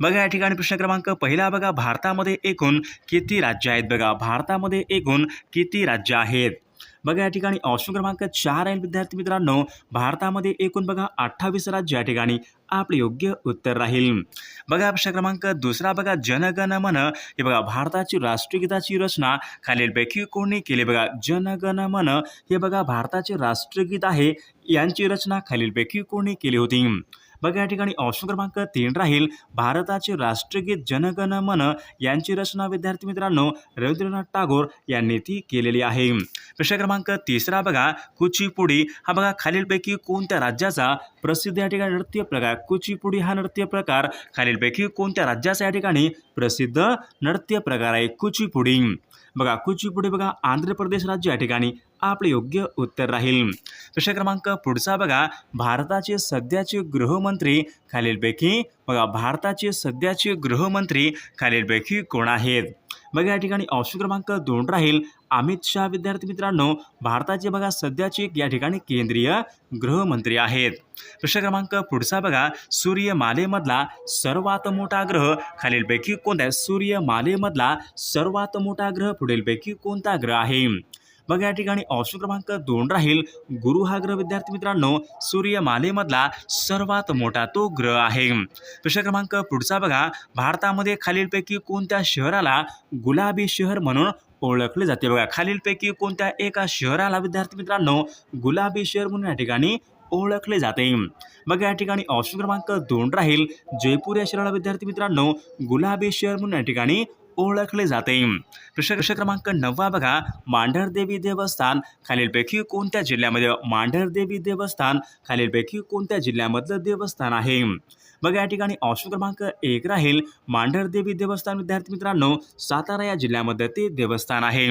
बघा या ठिकाणी प्रश्न क्रमांक पहिला बघा. भारतामध्ये एकूण किती राज्य आहेत बघा? भारतामध्ये एकूण किती राज्य आहेत? बघा या ठिकाणी ऑप्शन क्रमांक चार आहे. विद्यार्थी मित्रांनो भारतामध्ये एकूण बघा अठ्ठावीस राज्य या ठिकाणी आपले योग्य उत्तर राहील. बघा प्रश्न क्रमांक दुसरा बघा. जनगण मन हे बघा भारताची राष्ट्रगीताची रचना खालीलपैकी कोणी केली बघा? जनगण मन हे बघा भारताचे राष्ट्रगीत आहे. यांची रचना खालीलपैकी कोणी केली होती? बघा या ठिकाणी ऑप्शन क्रमांक तीन राहील. भारताचे राष्ट्रगीत जनगण मन यांची रचना विद्यार्थी मित्रांनो रवींद्रनाथ टागोर यांनी ती केलेली आहे. प्रश्न क्रमांक तिसरा बघा कुचीपुडी. हा बघा खालीलपैकी कोणत्या राज्याचा प्रसिद्ध या ठिकाणी नृत्य प्रकार? कुचीपुडी हा नृत्य प्रकार. खालीलपैकी कोणत्या राज्याचा या ठिकाणी प्रसिद्ध नृत्य प्रकार आहे? कुचीपुडी. बघा कुचीपुडी बघा आंध्र प्रदेश राज्य या ठिकाणी आपले योग्य उत्तर राहील. प्रश्न क्रमांक पुढचा बघा. भारताचे सध्याचे गृहमंत्री खालीलपैकी बघा भारताचे सध्याचे गृहमंत्री खालीलपैकी कोण आहेत? बघा या ठिकाणी ऑप्शन क्रमांक दोन राहील. अमित शहा विद्यार्थी मित्रांनो भारताचे बघा सध्याचे या ठिकाणी केंद्रीय गृहमंत्री आहेत. प्रश्न क्रमांक पुढचा बघा. सूर्यमालेमधला सर्वात मोठा ग्रह खालीलपैकी कोणता आहे? सूर्यमालेमधला सर्वात मोठा ग्रह पुढीलपैकी कोणता ग्रह आहे? मग या ठिकाणी ऑप्शन क्रमांक दोन राहील. गुरु हा ग्रह विद्यार्थी मित्रांनो सूर्यमालेमधला सर्वात मोठा तो ग्रह आहे. प्रश्न क्रमांक पुढचा बघा. भारतामध्ये खालीलपैकी कोणत्या शहराला गुलाबी शहर म्हणून ओळखले जाते? बघा खालीलपैकी कोणत्या एका शहराला विद्यार्थी मित्रांनो गुलाबी शहर म्हणून या ठिकाणी ओळखले जाते? मग या ठिकाणी ऑप्शन क्रमांक दोन राहील. जयपूर या शहराला विद्यार्थी मित्रांनो गुलाबी शहर म्हणून या ठिकाणी ओळखले जाते. प्रश्न प्रश्न क्रमांक नववा बघा. मांढरदेवी देवस्थान खालीलपैकी कोणत्या जिल्ह्यामध्ये? मांढरदेवी देवस्थान खालीलपैकी कोणत्या जिल्ह्यामधलं देवस्थान आहे? बघा या ठिकाणी ऑप्शन क्रमांक एक राहील. मांढरदेवी देवस्थान विद्यार्थी मित्रांनो सातारा या जिल्ह्यामध्ये ते देवस्थान आहे.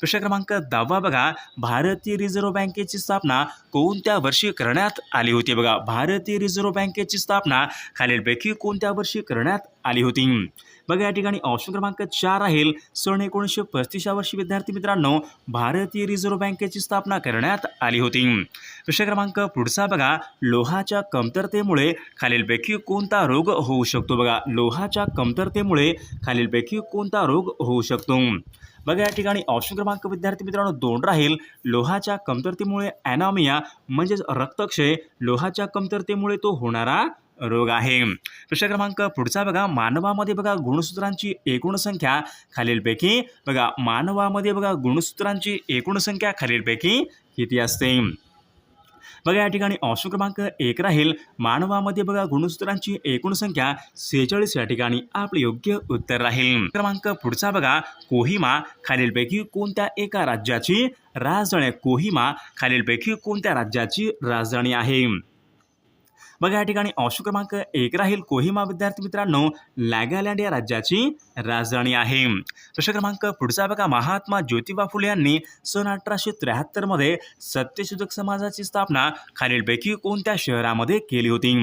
प्रश्न क्रमांक दहावा बघा. भारतीय रिझर्व्ह बँकेची स्थापना कोणत्या वर्षी करण्यात आली होती? बघा भारतीय रिझर्व्ह बँकेची स्थापना खालीलपैकी कोणत्या वर्षी करण्यात आली होती? बघा या ठिकाणी ऑप्शन क्रमांक चार राहील. सन एकोणीसशे पस्तीस या वर्षी विद्यार्थी मित्रांनो भारतीय रिझर्व्ह बँकेची स्थापना करण्यात आली होती. विषय क्रमांक पुढचा बघा. लोहाच्या कमतरतेमुळे खालीलपैकी कोणता रोग होऊ शकतो? बघा लोहाच्या कमतरतेमुळे खालीलपैकी कोणता रोग होऊ शकतो? बघा या ठिकाणी ऑप्शन क्रमांक विद्यार्थी मित्रांनो दोन राहील. लोहाच्या कमतरतेमुळे ॲनामिया म्हणजेच रक्तक्षय लोहाच्या कमतरतेमुळे तो होणारा रोग आहे. प्रश्न क्रमांक पुढचा बघा. मानवामध्ये बघा गुणसूत्रांची एकूण संख्या खालीलपैकी बघा. मानवामध्ये बघा गुणसूत्रांची एकूण संख्या खालीलपैकी किती असते? बघा या ठिकाणी ऑप्शन क्रमांक एक राहील. मानवामध्ये बघा गुणसूत्रांची एकूण संख्या सेहेचाळीस. या ठिकाणी आपले योग्य उत्तर राहील. क्रमांक पुढचा बघा. कोहिमा खालीलपैकी कोणत्या एका राज्याची राजधानी आहे? कोहिमा खालीलपैकी कोणत्या राज्याची राजधानी आहे? मग या ठिकाणी ऑप्शन क्रमांक एक राहील. कोहिमा विद्यार्थी मित्रांनो लॅगालँड या राज्याची राजधानी आहे. प्रश्न क्रमांक पुढचा बघा. महात्मा ज्योतिबा फुले यांनी सन अठराशे त्र्याहत्तरमध्ये सत्यशोधक समाजाची स्थापना खालीलपैकी कोणत्या शहरामध्ये केली होती?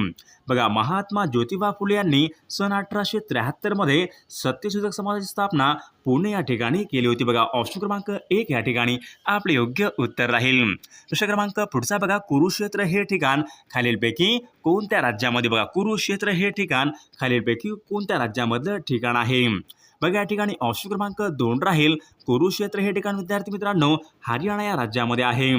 बघा महात्मा ज्योतिबा फुले यांनी सन अठराशे त्र्याहत्तरमध्ये सत्यशोधक समाजाची स्थापना पुणे या ठिकाणी केली होती. बघा ऑप्शन क्रमांक एक या ठिकाणी आपले योग्य उत्तर राहील. प्रश्न क्रमांक पुढचा बघा कुरुक्षेत्र हे ठिकाण खालीलपैकी कोणत्या राज्यामध्ये? बघा कुरुक्षेत्र हे ठिकाण खालीलपैकी कोणत्या राज्यामधलं ठिकाण आहे? बघा या ठिकाणी ऑप्शन क्रमांक दोन राहील. कुरुक्षेत्र हे ठिकाण विद्यार्थी मित्रांनो हरियाणा या राज्यामध्ये आहे.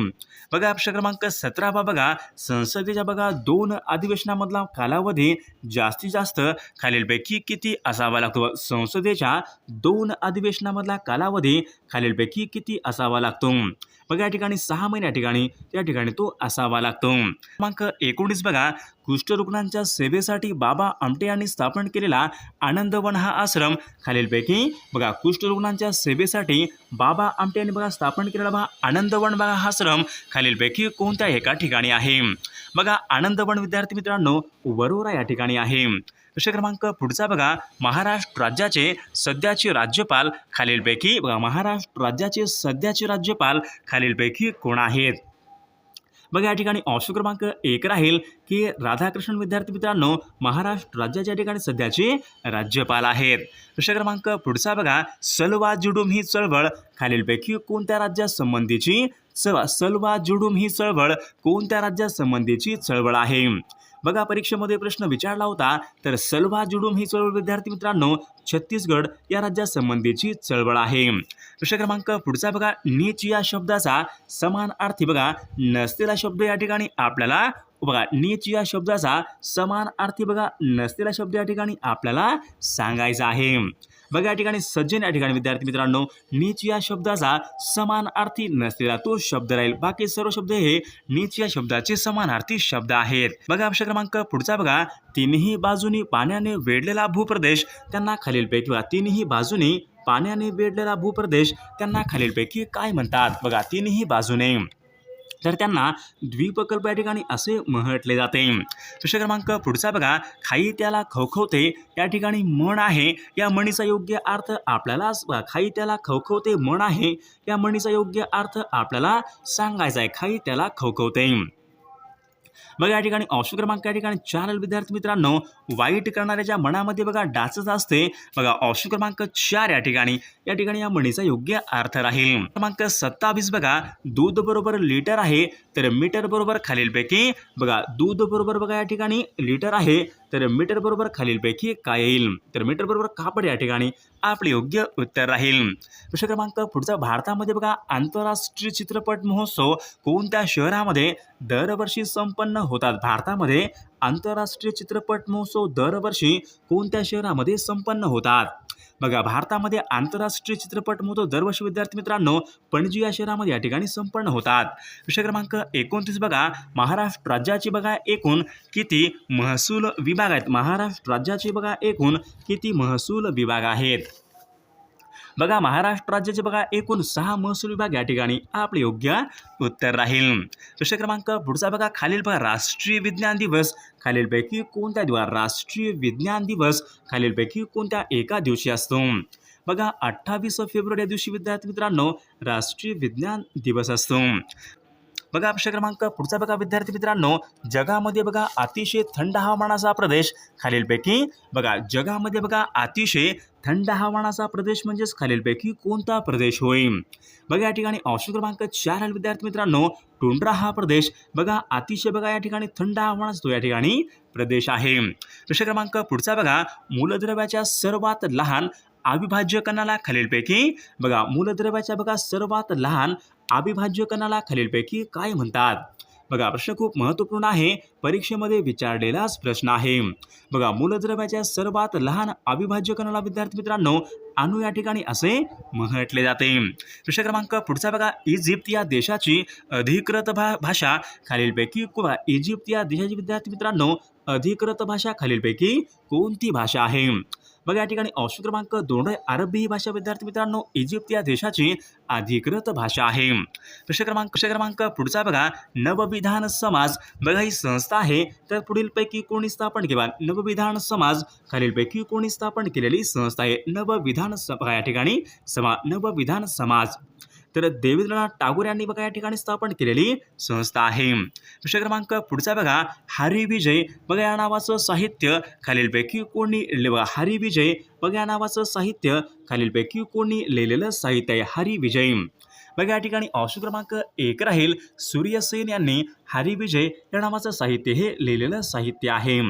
बघा प्रश्न क्रमांक सतरावा बघा. संसदेच्या बघा दोन अधिवेशनामधला कालावधी जास्तीत जास्त खालीलपैकी किती असावा लागतो? संसदेच्या दोन अधिवेशनामधला कालावधी खालीलपैकी किती असावा लागतो? बघा या ठिकाणी सहा महिने या ठिकाणी त्या ठिकाणी तो असावा लागतो. क्रमांक एकोणीस बघा. कुष्ठरुग्णांच्या सेवेसाठी बाबा आमटे यांनी स्थापन केलेला आनंदवन हा आश्रम खालीलपैकी बघा कुष्ठरुग्णांच्या सेवेसाठी बाबा आमटे यांनी बघा स्थापन केलेला बघा आनंदवन बघा हा आश्रम खालीलपैकी कोणत्या एका ठिकाणी आहे. बघा आनंदवन विद्यार्थी मित्रांनो वरोरा या ठिकाणी आहे. प्रश्न क्रमांक पुढचा बघा महाराष्ट्र राज्याचे सध्याचे राज्यपाल खालीलपैकी बघा महाराष्ट्र राज्याचे सध्याचे राज्यपाल खालीलपैकी कोण आहेत? बघा या ठिकाणी ऑप्शन क्रमांक एक राहील की राधाकृष्ण विद्यार्थी मित्रांनो महाराष्ट्र राज्याच्या ठिकाणी सध्याचे राज्यपाल आहेत. प्रश्न क्रमांक पुढचा बघा. सलवा जुडूम ही चळवळ खालीलपैकी कोणत्या राज्यासंबंधीची स सलवा जुडूम ही चळवळ कोणत्या राज्यासंबंधीची चळवळ आहे? बघा परीक्षेमध्ये प्रश्न विचारला होता तर सलवा जुडूम ही चळवळ विद्यार्थी मित्रांनो छत्तीसगड या राज्यासंबंधीची चळवळ आहे. प्रश्न क्रमांक पुढचा बघा नीच या शब्दाचा समान अर्थी बघा नसलेला शब्द या ठिकाणी आपल्याला बघा नीच या शब्दाचा समान अर्थी बघा नसलेला शब्द या ठिकाणी आपल्याला सांगायचा आहे. बघा या ठिकाणी सज्जन या ठिकाणी विद्यार्थी मित्रांनो नीच या शब्दाचा समान अर्थी नसलेला तो शब्द राहील. बाकी सर्व शब्द हे नीच या शब्दाचे समानार्थी शब्द आहेत. बघा अक्षर क्रमांक पुढचा बघा. तिन्ही बाजूनी पाण्याने वेढलेला भूप्रदेश त्यांना खालीलपैकी बघा. तिन्ही बाजूनी पाण्याने वेढलेला भूप्रदेश त्यांना खालीलपैकी काय म्हणतात? बघा तिन्ही बाजूने. तर त्यांना द्वीपकल्प या ठिकाणी असे म्हटले जाते. प्रश्न क्रमांक पुढचा बघा खाई त्याला खवखवते या ठिकाणी म्हण आहे. या म्हणीचा योग्य अर्थ आपल्याला खाई त्याला खवखवते म्हण आहे. या म्हणीचा योग्य अर्थ आपल्याला सांगायचा आहे खाई त्याला खवखवते. बघा या ठिकाणी ऑप्शन क्रमांक या ठिकाणी चार विद्यार्थी मित्रांनो. वाईट करणाऱ्याच्या मनामध्ये बघा डाचच असते. बघा ऑप्शन क्रमांक चार या ठिकाणी. या ठिकाणी या म्हणीचा योग्य अर्थ राहील. क्रमांक सत्तावीस बघा दूध बरोबर लिटर आहे तर मीटर बरोबर खालीलपैकी बघा दूध बरोबर बघा या ठिकाणी लिटर आहे तर मीटर बरोबर खालीलपैकी काय येईल? तर मीटर बरोबर कापड या ठिकाणी. आपले योग्य उत्तर राहील. प्रश्न क्रमांक पुढचा भारतामध्ये बघा आंतरराष्ट्रीय चित्रपट महोत्सव कोणत्या शहरामध्ये दरवर्षी संपन्न होतात. भारतामध्ये आंतरराष्ट्रीय चित्रपट महोत्सव दरवर्षी कोणत्या शहरामध्ये संपन्न होतात? बघा भारतामध्ये आंतरराष्ट्रीय चित्रपट महोत्सव दरवर्षी विद्यार्थी मित्रांनो पणजी या शहरामध्ये या ठिकाणी संपन्न होतात. विषय क्रमांक एकोणतीस बघा. महाराष्ट्र राज्याची बघा एकूण किती महसूल विभाग आहेत? महाराष्ट्र राज्याची बघा एकूण किती महसूल विभाग आहेत? बघा महाराष्ट्र राज्याचे बघा एकूण सहा महसूल विभाग या ठिकाणी आपले योग्य उत्तर राहील. प्रश्न क्रमांक पुढचा बघा खालील बघा राष्ट्रीय विज्ञान दिवस. खालीलपैकी कोणत्या दिवस राष्ट्रीय विज्ञान दिवस खालीलपैकी कोणत्या एका दिवशी असतो? बघा अठ्ठावीस फेब्रुवारी या दिवशी विद्यार्थी मित्रांनो राष्ट्रीय विज्ञान दिवस असतो. बघा प्रश्न क्रमांक पुढचा बघा विद्यार्थी मित्रांनो. जगामध्ये बघा अतिशय थंड हवामानाचा प्रदेश खालीलपैकी बघा जगामध्ये बघा अतिशय थंड हवामानाचा प्रदेश म्हणजेच खालीलपैकी कोणता प्रदेश होईल बघा या ठिकाणी ऑप्शन क्रमांक चार आहे विद्यार्थी मित्रांनो. टोंड्रा हा प्रदेश बघा अतिशय बघा या ठिकाणी थंड हवामानाचा तो या ठिकाणी प्रदेश आहे. प्रश्न क्रमांक पुढचा बघा मूलद्रव्याच्या सर्वात लहान अविभाज्य कणाला खालीलपैकी बघा मूलद्रव्याच्या बघा सर्वात लहान अविभाज्य कणाला खालीलपैकी काय म्हणतात? बघा प्रश्न खूप महत्त्वपूर्ण आहे. परीक्षेमध्ये विचारलेलाच प्रश्न आहे. बघा मूलद्रव्याच्या सर्वात लहान अविभाज्य कणाला विद्यार्थी मित्रांनो अणू या ठिकाणी असे म्हटले जाते. प्रश्न क्रमांक पुढचा बघा. इजिप्त या देशाची अधिकृत भा भाषा खालीलपैकी इजिप्त या देशाची विद्यार्थी मित्रांनो अधिकृत भाषा खालीलपैकी कोणती भाषा आहे? बघा या ठिकाणी ऑप्शन क्रमांक दोन अरबी ही भाषा विद्यार्थी मित्रांनो इजिप्त या देशाची अधिकृत भाषा आहे. प्रश्न क्रमांक प्रश्न क्रमांक पुढचा बघा. नवविधान समाज बघा ही संस्था आहे. तर पुढीलपैकी कोणी स्थापन केला? नवविधान समाज खालीलपैकी कोणी स्थापन केलेली संस्था आहे. नवविधान सभा या ठिकाणी समा नवविधान समाज. तर देवेंद्रनाथ टागोर यांनी बघा या ठिकाणी स्थापन केलेली संस्था आहे. प्रश्न क्रमांक पुढचा बघा हरी विजय बघा या नावाचं साहित्य खालीलपैकी कोणी बघा हरी विजय बघा या नावाचं साहित्य खालीलपैकी कोणी लिहिलेलं साहित्य आहे हरी विजय. बघा या ठिकाणी ऑप्शन क्रमांक एक राहील. सूर्यसेन यांनी हरिविजय या नावाचं साहित्य हे लिहिलेलं साहित्य आहे.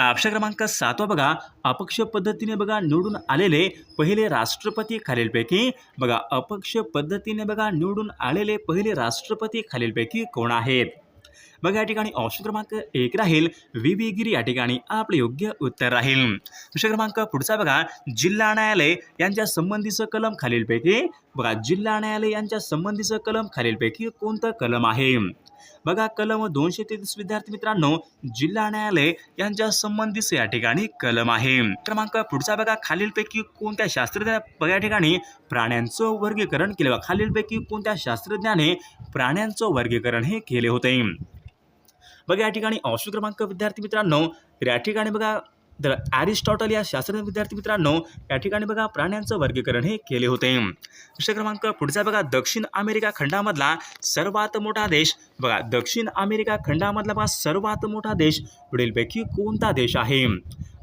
ऑप्शन क्रमांक सातवा बघा अपक्ष पद्धतीने बघा निवडून आलेले पहिले राष्ट्रपती खालीलपैकी. बघा अपक्ष पद्धतीने बघा निवडून आलेले पहिले राष्ट्रपती खालीलपैकी कोण आहेत? बघा या ठिकाणी ऑप्शन क्रमांक एक राहील. व्ही या ठिकाणी आपले योग्य उत्तर राहील. प्रश्न क्रमांक पुढचा बघा. जिल्हा न्यायालय यांच्या संबंधीचं कलम खालीलपैकी बघा जिल्हा न्यायालय यांच्या संबंधीचं कलम खालीलपैकी कोणतं कलम आहे? बघा कलम दोनशे तेहतीस विद्यार्थी मित्रांनो जिल्हा न्यायालय यांच्या संबंधीचं या ठिकाणी कलम आहे. क्रमांक पुढचा बघा. खालीलपैकी कोणत्या शास्त्रज्ञ या ठिकाणी प्राण्यांचं वर्गीकरण केले. खालीलपैकी कोणत्या शास्त्रज्ञाने प्राण्यांचं वर्गीकरण हे केले होते? बघा या ठिकाणी अंश क्रमांक विद्यार्थी मित्रांनो तर या ठिकाणी बघा तर ॲरिस्टॉटल या शास्त्रज्ञ विद्यार्थी मित्रांनो या ठिकाणी बघा प्राण्यांचं वर्गीकरण हे केले होते. प्रश्न क्रमांक पुढचा बघा दक्षिण अमेरिका खंडामधला सर्वात मोठा देश. बघा दक्षिण अमेरिका खंडामधला बघा सर्वात मोठा देश पुढीलपैकी कोणता देश आहे?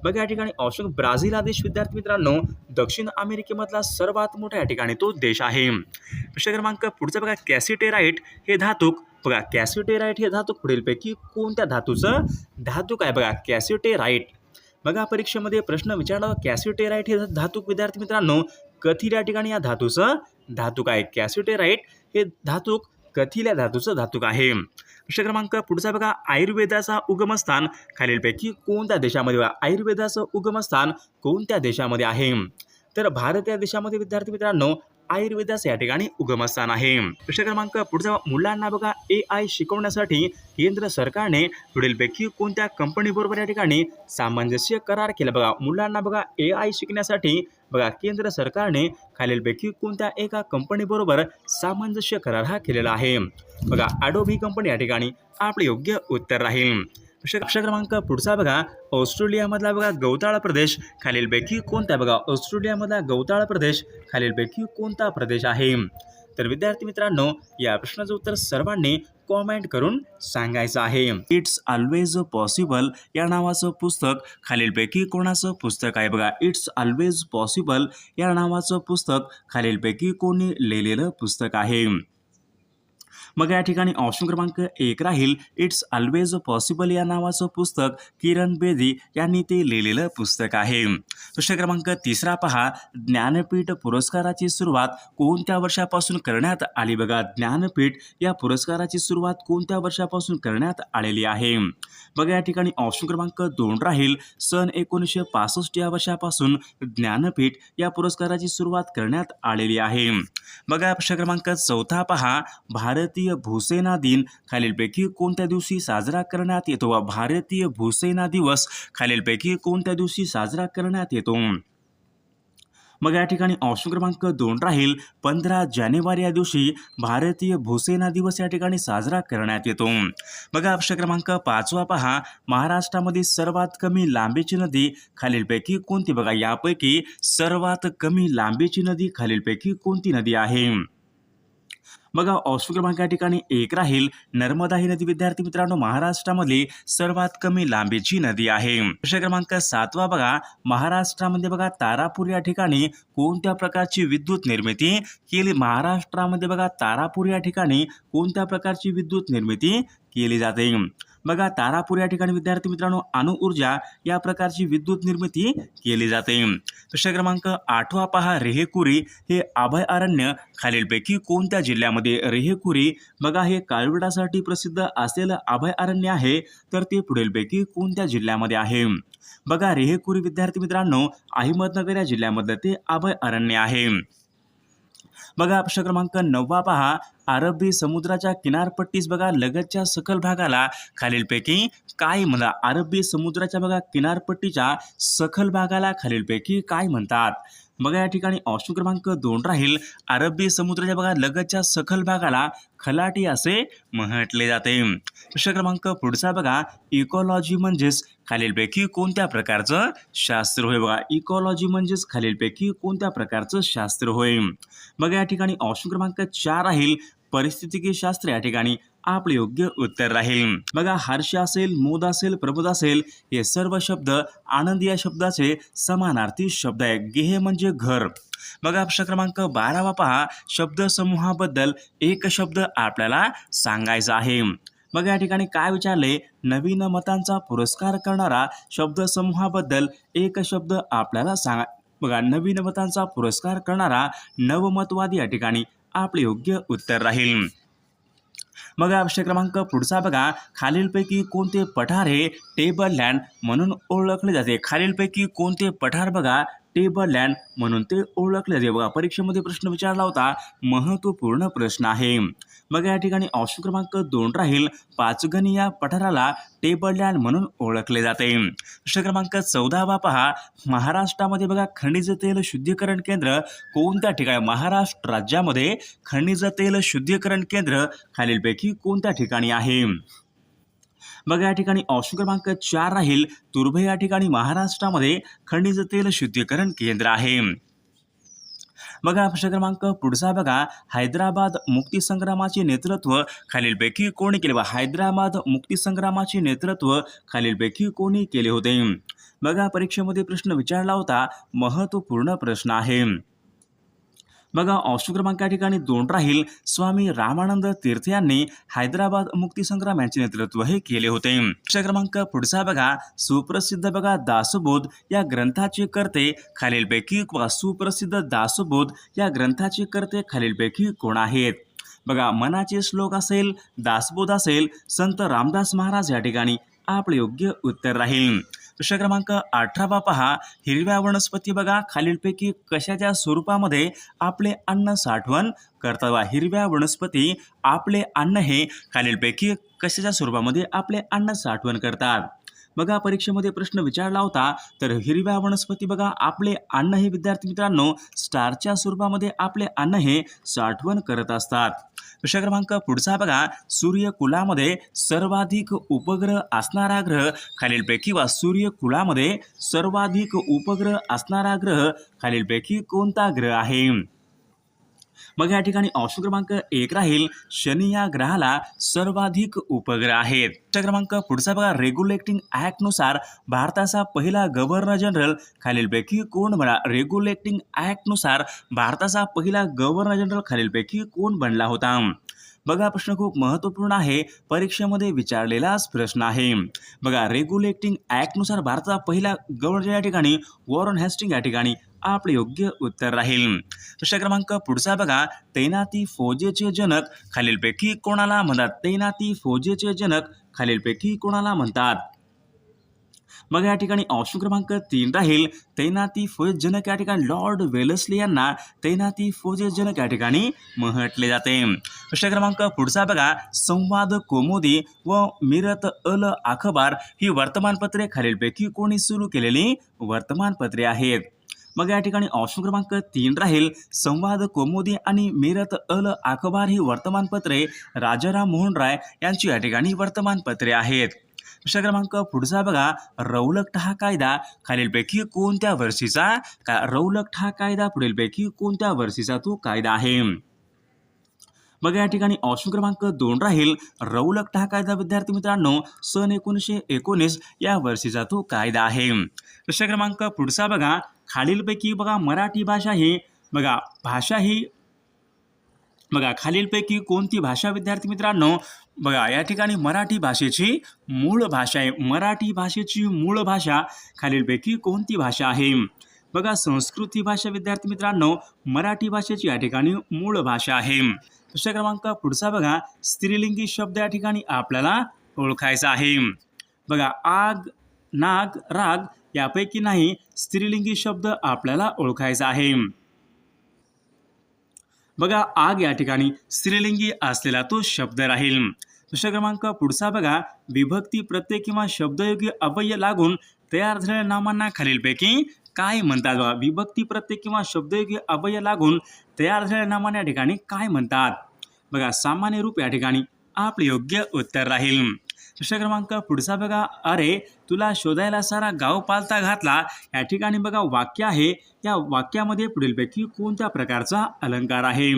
बघा या ठिकाणी ऑप्शन ब्राझील हा देश विद्यार्थी मित्रांनो दक्षिण अमेरिकेमधला सर्वात मोठा या ठिकाणी तो देश आहे. प्रश्न क्रमांक पुढचा बघा कॅसिटेराईट हे धातूक. बघा कॅसिटेराईट हे धातू पुढीलपैकी कोणत्या धातूचं? धातू काय बघा कॅसिटेराईट बघा परीक्षेमध्ये प्रश्न विचारला कॅसिटेराईट हे धातू विद्यार्थी मित्रांनो कथील या ठिकाणी या धातूचं धातुक आहे. कॅसिटेराईट हे धातुक कथिल्या धातूचं धातूक आहे. प्रश्न क्रमांक पुढचा बघा आयुर्वेदाचा उगमस्थान खालीलपैकी कोणत्या देशामध्ये बघा आयुर्वेदाचं उगमस्थान कोणत्या देशामध्ये आहे? तर भारत या देशामध्ये विद्यार्थी मित्रांनो आयुर्वेदाचं या ठिकाणी उगमस्थान आहे. प्रश्न क्रमांक पुढचा मुलांना बघा ए आय शिकवण्यासाठी केंद्र सरकारने पुढीलपैकी कोणत्या कंपनीबरोबर या ठिकाणी सामंजस्य करार केला? बघा मुलांना बघा ए आय शिकण्यासाठी बघा केंद्र सरकारने खालीलपैकी कोणत्या एका कंपनीबरोबर सामंजस्य करार हा केलेला आहे? बघा आडोबी कंपनी या ठिकाणी आपले योग्य उत्तर राहील. प्रश्न क्रमांक पुढचा बघा. ऑस्ट्रेलियामधला बघा गवताळा प्रदेश. खालीलपैकी कोणता बघा? ऑस्ट्रेलियामधला गवताळा प्रदेश. खालीलपैकी कोणता प्रदेश आहे? तर विद्यार्थी मित्रांनो या प्रश्नाचं उत्तर सर्वांनी कॉमेंट करून सांगायचं आहे. इट्स ऑलवेज पॉसिबल या नावाचं पुस्तक खालीलपैकी कोणाचं पुस्तक आहे बघा? इट्स ऑलवेज पॉसिबल या नावाचं पुस्तक खालीलपैकी कोणी लिहिलेलं पुस्तक आहे. मग या ठिकाणी ऑप्शन क्रमांक एक राहील. इट्स ऑलवेज पॉसिबल या नावाचं पुस्तक किरण बेदी यांनी ते लिहिलेलं पुस्तक आहे. प्रश्न क्रमांक तिसरा पहा. ज्ञानपीठ पुरस्काराची सुरुवात कोणत्या वर्षापासून करण्यात आली? बघा ज्ञानपीठ या पुरस्काराची सुरुवात कोणत्या वर्षापासून करण्यात आलेली आहे? बघा या ठिकाणी ऑप्शन क्रमांक दोन राहील. सन एकोणीसशे पासष्ट या वर्षापासून ज्ञानपीठ या पुरस्काराची सुरुवात करण्यात आलेली आहे. बघा प्रश्न क्रमांक चौथा पहा. भारतीय भारतीय भूसेना दिन. खालीलपैकी कोणत्या दिवशी साजरा करण्यात येतो? व भारतीय भूसेना दिवस खालीलपैकी कोणत्या दिवशी साजरा करण्यात येतो? मग या ठिकाणी ऑप्शन क्रमांक दोन राहील. पंधरा जानेवारी या दिवशी भारतीय भूसेना दिवस या ठिकाणी साजरा करण्यात येतो. बघा ऑप्शन क्रमांक पाचवा पहा. महाराष्ट्रामध्ये सर्वात कमी लांबीची नदी खालीलपैकी कोणती? बघा यापैकी सर्वात कमी लांबीची नदी खालीलपैकी कोणती नदी आहे? बघा ऑप्शन क्रमांक या ठिकाणी एक राहील. नर्मदा ही नदी विद्यार्थी मित्रांनो महाराष्ट्रामधली सर्वात कमी लांबीची नदी आहे. प्रश्न क्रमांक सातवा बघा. महाराष्ट्रामध्ये बघा तारापूर या ठिकाणी कोणत्या प्रकारची विद्युत निर्मिती केली? महाराष्ट्रामध्ये बघा तारापूर या ठिकाणी कोणत्या प्रकारची विद्युत निर्मिती केली जाते? बघा तारापूर या ठिकाणी विद्यार्थी मित्रांनो अणुऊर्जा या प्रकारची विद्युत निर्मिती केली जाते. प्रश्न क्रमांक आठवा पहा रेहेकुरी हे अभयारण्य खालीलपैकी कोणत्या जिल्ह्यामध्ये? रेहेकुरी बघा हे काळविटासाठी प्रसिद्ध असलेलं अभयारण्य आहे तर ते पुढीलपैकी कोणत्या जिल्ह्यामध्ये आहे? बघा रेहेकुरी विद्यार्थी मित्रांनो अहमदनगर या जिल्ह्यामधलं ते अभयारण्य आहे. बघा प्रश्न क्रमांक नववा पहा. अरबी समुद्राच्या किनारपट्टीस बघा लगतच्या सखल भागाला खालीलपैकी काय म्हणा अरबी समुद्राच्या बघा किनारपट्टीच्या सखल भागाला खालीलपैकी काय म्हणतात? बघा या ठिकाणी ऑप्शन क्रमांक दोन राहील. अरबी समुद्राच्या बघा लगतच्या सखल भागाला खलाटी असे म्हटले जाते. प्रश्न क्रमांक पुढचा बघा इकॉलॉजी म्हणजेच खालीलपैकी कोणत्या प्रकारचं शास्त्र होय? बघा इकॉलॉजी म्हणजेच खालीलपैकी कोणत्या प्रकारचं शास्त्र होय? बघा या ठिकाणी ऑप्शन क्रमांक चार राहील. परिस्थितिकी शास्त्र या ठिकाणी आपले योग्य उत्तर राहील. बघा हर्ष असेल मोद असेल प्रबोध असेल हे सर्व शब्द आनंद या शब्दाचे समानार्थी शब्द आहे. गेहे म्हणजे घर. बघा अक्ष क्रमांक बारावा पहा. शब्दसमूहाबद्दल एक शब्द आपल्याला सांगायचा आहे. मग या ठिकाणी काय विचारले? नवीन मतांचा पुरस्कार करणारा शब्दसमूहाबद्दल एक शब्द आपल्याला सांगा. बघा नवीन मतांचा पुरस्कार करणारा नवमतवादी या ठिकाणी आपले योग्य उत्तर राहील. मग प्रश्न क्रमांक पुढचा बघा. खालीलपैकी कोणते पठार हे टेबल लँड म्हणून ओळखले जाते. खालीलपैकी कोणते पठार बघा. टेबल लँड म्हणून ते ओळखले जाते. बघा परीक्षेमध्ये प्रश्न विचारला होता महत्त्वपूर्ण प्रश्न आहे. मग या ठिकाणी ऑप्शन क्रमांक दोन राहील. पाचगणी या पठाराला टेबल लँड म्हणून ओळखले जाते. प्रश्न क्रमांक चौदावा पहा. महाराष्ट्रामध्ये बघा खनिज तेल शुद्धीकरण केंद्र कोणत्या ठिकाणी? महाराष्ट्र राज्यामध्ये खनिज तेल शुद्धीकरण केंद्र खालीलपैकी कोणत्या ठिकाणी आहे? बघा या ठिकाणी ऑप्शन क्रमांक चार राहील. तुर्भे या ठिकाणी महाराष्ट्रामध्ये खनिज तेल शुद्धीकरण केंद्र आहे. बघा प्रश्न क्रमांक पुढचा बघा. हैदराबाद मुक्तीसंग्रामाचे नेतृत्व खालीलपैकी कोणी केले? व हैदराबाद मुक्तीसंग्रामाचे नेतृत्व खालीलपैकी कोणी केले होते? बघा परीक्षेमध्ये प्रश्न विचारला होता. महत्त्वपूर्ण प्रश्न आहे. बघा ऑप्शन क्रमांक या ठिकाणी दोन राहील. स्वामी रामानंद तीर्थ यांनी हैदराबाद मुक्तीसंग्राम यांचे नेतृत्व हे केले होते. प्रश्न क्रमांक पुढचा बघा. सुप्रसिद्ध बघा दासबोध या ग्रंथाचे कर्ते खालीलपैकी व सुप्रसिद्ध दासबोध या ग्रंथाचे कर्ते खालीलपैकी कोण आहेत? बघा मनाचे श्लोक असेल दासबोध असेल संत रामदास महाराज या ठिकाणी आपले योग्य उत्तर राहील. प्रश्न क्रमांक अठरावा पहा. हिरव्या वनस्पती बघा. खालीलपैकी कशाच्या स्वरूपामध्ये आपले अन्न साठवण करतात वा हिरव्या वनस्पती आपले अन्न हे खालीलपैकी कशाच्या स्वरूपामध्ये आपले अन्न साठवण करतात? बघा परीक्षेमध्ये प्रश्न विचारला होता. तर हिरव्या वनस्पती बघा. आपले अन्न हे विद्यार्थी मित्रांनो स्टारच्या स्वरूपामध्ये आपले अन्न हे साठवण करत असतात. प्रश्न क्रमांक पुढचा बघा. सूर्यकुलामध्ये सर्वाधिक उपग्रह असणारा ग्रह खालीलपैकी वा सूर्यकुलामध्ये सर्वाधिक उपग्रह असणारा ग्रह खालीलपैकी कोणता ग्रह आहे? मग या ठिकाणी ऑप्शन क्रमांक एक राहील. शनी या ग्रहाला सर्वाधिक उपग्रह आहेत. क्रमांक पुढचा बघा रेग्युलेटिंगनुसार भारताचा पहिला गव्हर्नर जनरल खालीलपैकी कोण बना रेग्युलेटिंगनुसार भारताचा पहिला गव्हर्नर जनरल खालीलपैकी कोण बनला होता? बघा प्रश्न खूप महत्त्वपूर्ण आहे. परीक्षेमध्ये विचारलेलाच प्रश्न आहे. बघा रेग्युलेटिंग ॲक्टनुसार भारताचा पहिला गव्हर्नर या ठिकाणी वॉरन हॅस्टिंग या ठिकाणी आपले योग्य उत्तर राहील. प्रश्न क्रमांक पुढचा बघा. तैनाती फौजेचे जनक खालीलपैकी कोणाला म्हणतात? तैनाती फौजेचे जनक खालीलपैकी कोणाला म्हणतात? मग या ठिकाणी ऑप्शन क्रमांक तीन राहील. तैनाती फौज जनक या ठिकाणी लॉर्ड वेलसले यांना तैनाती फौजे जनक या ठिकाणी म्हटले जाते. प्रश्न क्रमांक पुढचा बघा. संवाद कोमोदी व मिरत अल अखबार ही वर्तमानपत्रे खालीलपैकी कोणी सुरू केलेली वर्तमानपत्रे आहेत. मग या ठिकाणी ऑप्शन क्रमांक तीन राहील. संवाद कोमोदी आणि मिरत अल अखबार ही वर्तमानपत्रे राजाराम मोहन राय यांची या ठिकाणी वर्तमानपत्रे आहेत. प्रश्न क्रमांक पुढचा बघा. रौलकट हा कायदा खालीलपैकी कोणत्या वर्षीचा? का रौलकट हा कायदा पुढीलपैकी कोणत्या वर्षीचा तो कायदा आहे? मग या ठिकाणी ऑप्शन क्रमांक दोन राहील. रौलक हा कायदा विद्यार्थी मित्रांनो सन एकोणीसशे एकोणीस या वर्षीचा तो कायदा आहे. प्रश्न क्रमांक पुढचा बघा. खालीलपैकी बघा मराठी भाषा ही बघा भाषा ही बघा खालीलपैकी कोणती भाषा विद्यार्थी मित्रांनो? बघा या ठिकाणी मराठी भाषेची मूळ भाषा आहे. मराठी भाषेची मूळ भाषा खालीलपैकी कोणती भाषा आहे? बघा संस्कृत ही भाषा विद्यार्थी मित्रांनो मराठी भाषेची या ठिकाणी मूळ भाषा आहे. दुसऱ्या क्रमांक पुढचा बघा स्त्रीलिंगी शब्द या ठिकाणी आपल्याला ओळखायचा आहे. बघा आग नाग राग यापैकी नाही स्त्रीलिंगी शब्द आपल्याला ओळखायचा आहे. बघा आग या ठिकाणी स्त्रीलिंगी असलेला तो शब्द राहील. प्रश्न क्रमांक पुढचा बघा. विभक्ती प्रत्यय किंवा शब्दयोगी अव्यय लागून तयार झालेल्या नामांना खालीलपैकी काय म्हणतात बघा? विभक्ती प्रत्यय किंवा शब्दयोगी अव्यय लागून तयार झालेल्या नामांना या ठिकाणी काय म्हणतात? बघा सामान्य रूप या ठिकाणी आपले योग्य उत्तर राहील. प्रश्न क्रमांक पुढचा बघा. अरे तुला शोधायला सारा गाव पालता घातला. या ठिकाणी बघा वाक्य आहे. या वाक्यामध्ये पुढीलपैकी कोणत्या प्रकारचा अलंकार आहे?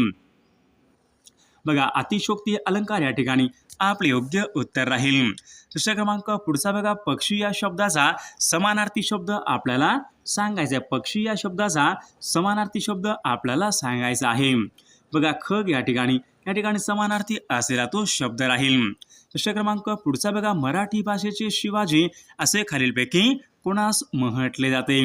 बघा अतिशोक्ती अलंकार या ठिकाणी आपले योग्य उत्तर राहील. प्रश्न क्रमांक पुढचा बघा. पक्षी या शब्दाचा समानार्थी शब्द आपल्याला सांगायचा आहे. पक्षी या शब्दाचा समानार्थी शब्द आपल्याला सांगायचा आहे. बघा खग या ठिकाणी या ठिकाणी समानार्थी असेला तो शब्द राहील. प्रश्न क्रमांक पुढचा बघा मराठी भाषेचे शिवाजी असे खालीलपैकी कोणास म्हटले जाते?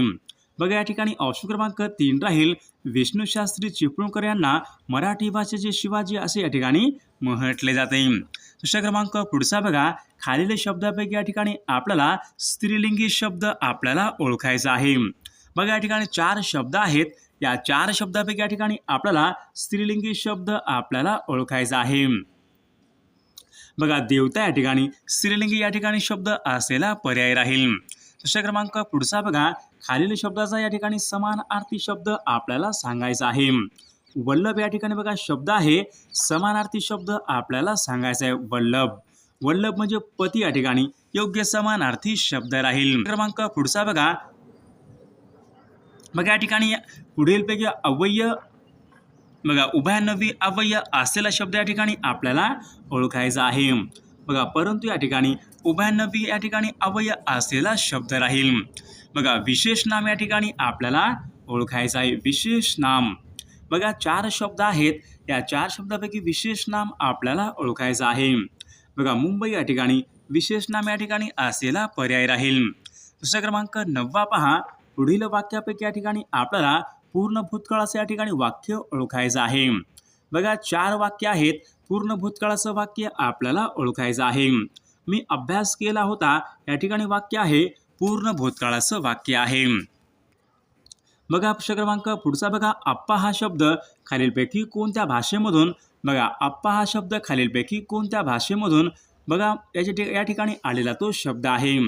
बघा या ठिकाणी ऑप्शन क्रमांक तीन राहील. विष्णूशास्त्री चिपळूणकर यांना मराठी भाषेचे शिवाजी असे या ठिकाणी म्हटले जाते. प्रश्न क्रमांक पुढचा बघा खालील शब्दापैकी या ठिकाणी आपल्याला स्त्रीलिंगी शब्द आपल्याला ओळखायचा आहे. बघा या ठिकाणी चार शब्द आहेत. या चार शब्दापैकी या ठिकाणी आपल्याला स्त्रीलिंगी शब्द आपल्याला ओळखायचा आहे. बघा देवता या ठिकाणी स्त्रीलिंगी या ठिकाणी शब्द असलेला पर्याय राहील. प्रश्न क्रमांक पुढचा बघा खालील शब्दाचा या ठिकाणी समानार्थी शब्द आपल्याला सांगायचा आहे. वल्लभ या ठिकाणी बघा शब्द आहे समानार्थी शब्द आपल्याला सांगायचा आहे. वल्लभ. वल्लभ म्हणजे पती या ठिकाणी योग्य समानार्थी शब्द राहील. क्रमांक पुढचा बघा मग या ठिकाणी पुढीलपैकी अवय्य बघा उभयानवी अवय्य असलेला शब्द या ठिकाणी आपल्याला ओळखायचा आहे. बघा परंतु या ठिकाणी उभयानवी या ठिकाणी अवय्य असलेला शब्द राहील. बघा विशेष नाम या ठिकाणी आपल्याला ओळखायचं आहे. विशेष नाम. बघा चार शब्द आहेत. या चार शब्दापैकी विशेष नाम आपल्याला ओळखायचं आहे. बघा मुंबई या ठिकाणी विशेष नाम या ठिकाणी असलेला पर्याय राहील. दुसरा क्रमांक नववा पहा. पुढील वाक्यापैकी या ठिकाणी आपल्याला पूर्ण भूतकाळाचं या ठिकाणी वाक्य ओळखायचं आहे. बघा चार वाक्य आहेत. पूर्ण भूतकाळाचं वाक्य आपल्याला ओळखायचं आहे. मी अभ्यास केला होता. या ठिकाणी वाक्य आहे पूर्ण भूतकाळाचं वाक्य आहे. बघा प्रश्न क्रमांक पुढचा बघा. आप्पा हा शब्द खालीलपैकी कोणत्या भाषेमधून? बघा आप्पा हा शब्द खालीलपैकी कोणत्या भाषेमधून? बघा याच्या या ठिकाणी आलेला तो शब्द आहे.